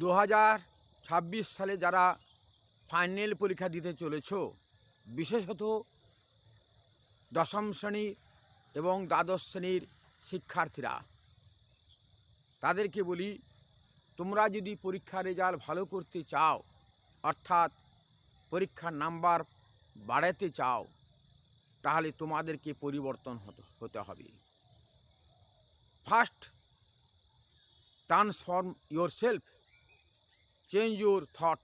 দু হাজার ছাব্বিশ সালে যারা ফাইনাল পরীক্ষা দিতে চলেছ, বিশেষত দশম শ্রেণি এবং দ্বাদশ শ্রেণির শিক্ষার্থীরা, তাদেরকে বলি, তোমরা যদি পরীক্ষার রেজাল্ট ভালো করতে চাও, অর্থাৎ পরীক্ষার নাম্বার বাড়াতে চাও, তাহলে তোমাদেরকে পরিবর্তন হতে হতে হবে। First transform yourself change your thought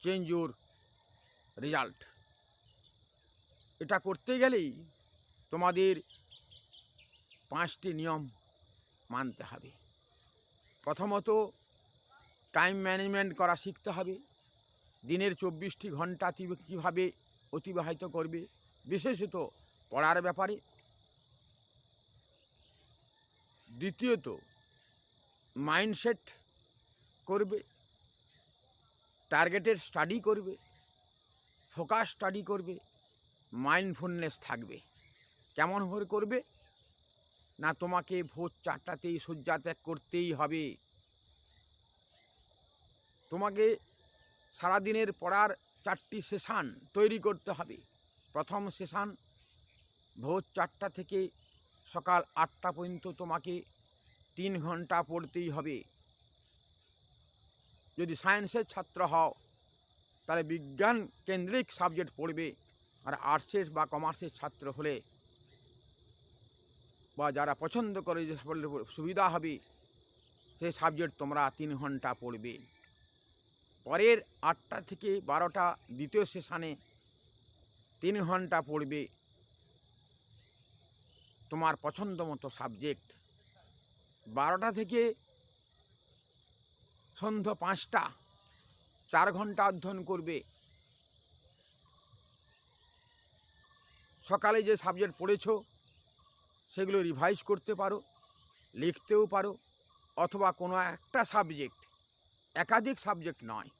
change your result এটা করতে গেলেই তোমাদের পাঁচটি নিয়ম মানতে হবে। প্রথমত টাইম ম্যানেজমেন্ট করা শিখতে হবে। দিনের চব্বিশটি ঘণ্টা কীভাবে অতিবাহিত করবে? বিশেষত পড়ার ব্যাপারে। দ্বিতীয়ত মাইন্ডসেট করবে। টার্গেটের স্টাডি করবে ফোকাস স্টাডি করবে মাইন্ডফুলনেস থাকবে। কেমন করে করবে? না তোমাকে ভোর চারটাতেই শয্যা ত্যাগ করতেই হবে। তোমাকে সারাদিনের পড়ার চারটি সেশান তৈরি করতে হবে। প্রথম সেশান ভোর চারটা থেকে সকাল আটটা পর্যন্ত তোমাকে তিন ঘণ্টা পড়তেই হবে। যদি সায়েন্সের ছাত্র হও, তাহলে বিজ্ঞান কেন্দ্রিক সাবজেক্ট পড়বে। আর আর্টসের বা কমার্সের ছাত্র হলে বা যারা পছন্দ করে যে সুবিধা হবে সেই সাবজেক্ট তোমরা তিন ঘণ্টা পড়বে। পরের আটটা থেকে বারোটা দ্বিতীয় সেশানে তিন ঘণ্টা পড়বে তোমার পছন্দ মতো সাবজেক্ট বারোটা থেকে সন্ধ্যা পাঁচটা, চার ঘণ্টা অধ্যয়ন করবে। সকালে যে সাবজেক্ট পড়েছো, সেগুলো রিভাইজ করতে পারো, লিখতেও পারো, অথবা কোনো একটা সাবজেক্ট একাধিক সাবজেক্ট নয়,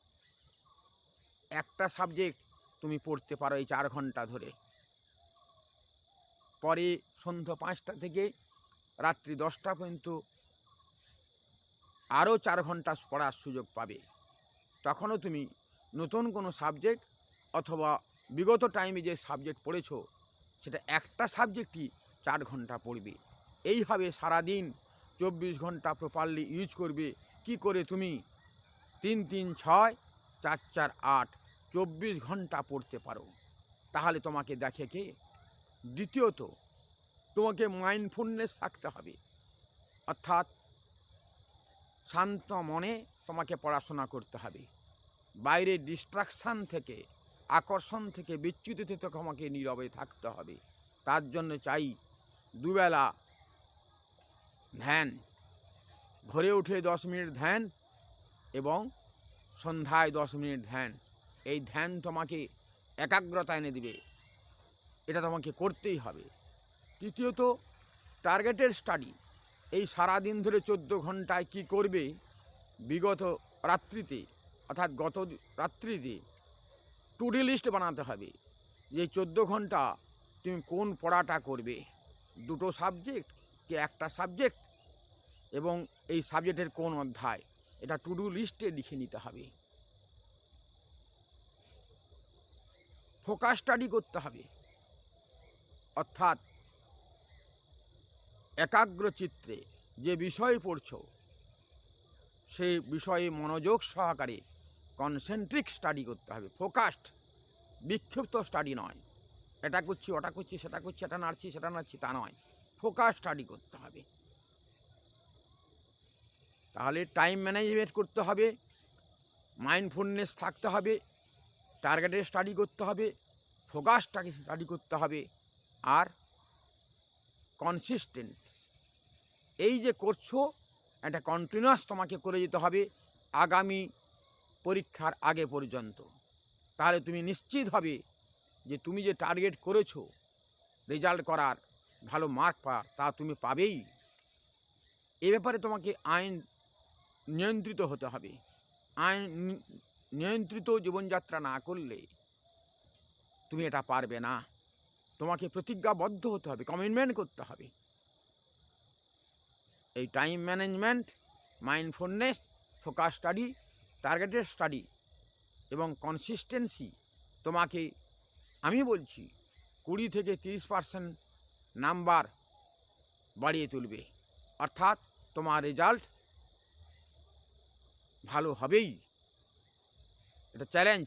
একটা সাবজেক্ট তুমি পড়তে পারো এই চার ঘণ্টা ধরে। পরে সন্ধ্যা পাঁচটা থেকে রাত্রি দশটা পর্যন্ত আরও চার ঘণ্টা পড়ার সুযোগ পাবে। তখনও তুমি নতুন কোনো সাবজেক্ট অথবা বিগত টাইমে যে সাবজেক্ট পড়েছো, সেটা একটা সাবজেক্টই চার ঘণ্টা পড়বে। এইভাবে সারাদিন চব্বিশ ঘণ্টা প্রপারলি ইউজ করবে। কি করে তুমি? তিন তিন, ছয়, চার চার, আট, চব্বিশ ঘণ্টা পড়তে পারো। তাহলে তোমাকে দেখে কে? দ্বিতীয়ত, তোমাকে মাইন্ডফুলনেস থাকতে হবে। অর্থাৎ শান্ত মনে তোমাকে পড়াশোনা করতে হবে। বাইরে ডিস্ট্রাকশান থেকে, আকর্ষণ থেকে বিচ্যুত থেকে তোমাকে নীরবে থাকতে হবে। তার জন্য চাই, দুবেলা ধ্যান, ভোরে উঠে দশ মিনিট ধ্যান এবং সন্ধ্যায় দশ মিনিট ধ্যান। এই ধ্যান তোমাকে একাগ্রতা এনে দিবে। এটা তোমাকে করতেই হবে। তৃতীয়ত টার্গেটের স্টাডি এই সারা দিন ধরে চোদ্দ ঘন্টায় কি করবে? বিগত রাত্রিতে, অর্থাৎ গত রাত্রিতে টুডি লিস্ট বানাতে হবে যে চোদ্দ ঘণ্টা তুমি কোন পড়াটা করবে? দুটো সাবজেক্ট কি একটা সাবজেক্ট এবং এই সাবজেক্টের কোন অধ্যায়? এটা টু ডু লিস্টে লিখে নিতে হবে। ফোকাস স্টাডি করতে হবে। অর্থাৎ একাগ্র চিত্রে যে বিষয় পড়ছ সেই বিষয়ে মনোযোগ সহকারে কনসেন্ট্রিক স্টাডি করতে হবে। ফোকাসড বিক্ষিপ্ত স্টাডি নয়। এটা করছি, ওটা করছি, সেটা করছি, এটা নাড়ছি, সেটা নাড়ছি, তা নয়। ফোকাস স্টাডি করতে হবে। তাহলে টাইম ম্যানেজমেন্ট করতে হবে মাইন্ডফুলনেস থাকতে হবে টার্গেটের স্টাডি করতে হবে ফোকাস স্টাডি করতে হবে, আর কনসিস্টেন্ট এই যে করছ এটা কন্টিনিউয়াস তোমাকে করে যেতে হবে আগামী পরীক্ষার আগে পর্যন্ত। তাহলে তুমি নিশ্চিত হবে যে তুমি যে টার্গেট করেছ রেজাল্ট করার ভালো মার্ক পা, তা তুমি পাবেই। এ ব্যাপারে তোমাকে আইন নিয়ন্ত্রিত হতে হবে। আইন নিয়ন্ত্রিত জীবনযাত্রা না করলে তুমি এটা পারবে না। তোমাকে প্রতিজ্ঞাবদ্ধ হতে হবে কমিটমেন্ট করতে হবে। এই time management mindfulness focus study targeted study এবং কনসিস্টেন্সি তোমাকে, আমি বলছি, কুড়ি থেকে তিরিশ পার্সেন্ট নাম্বার বাড়িয়ে তুলবে। অর্থাৎ তোমার রেজাল্ট ভালো হবেই। এটা চ্যালেঞ্জ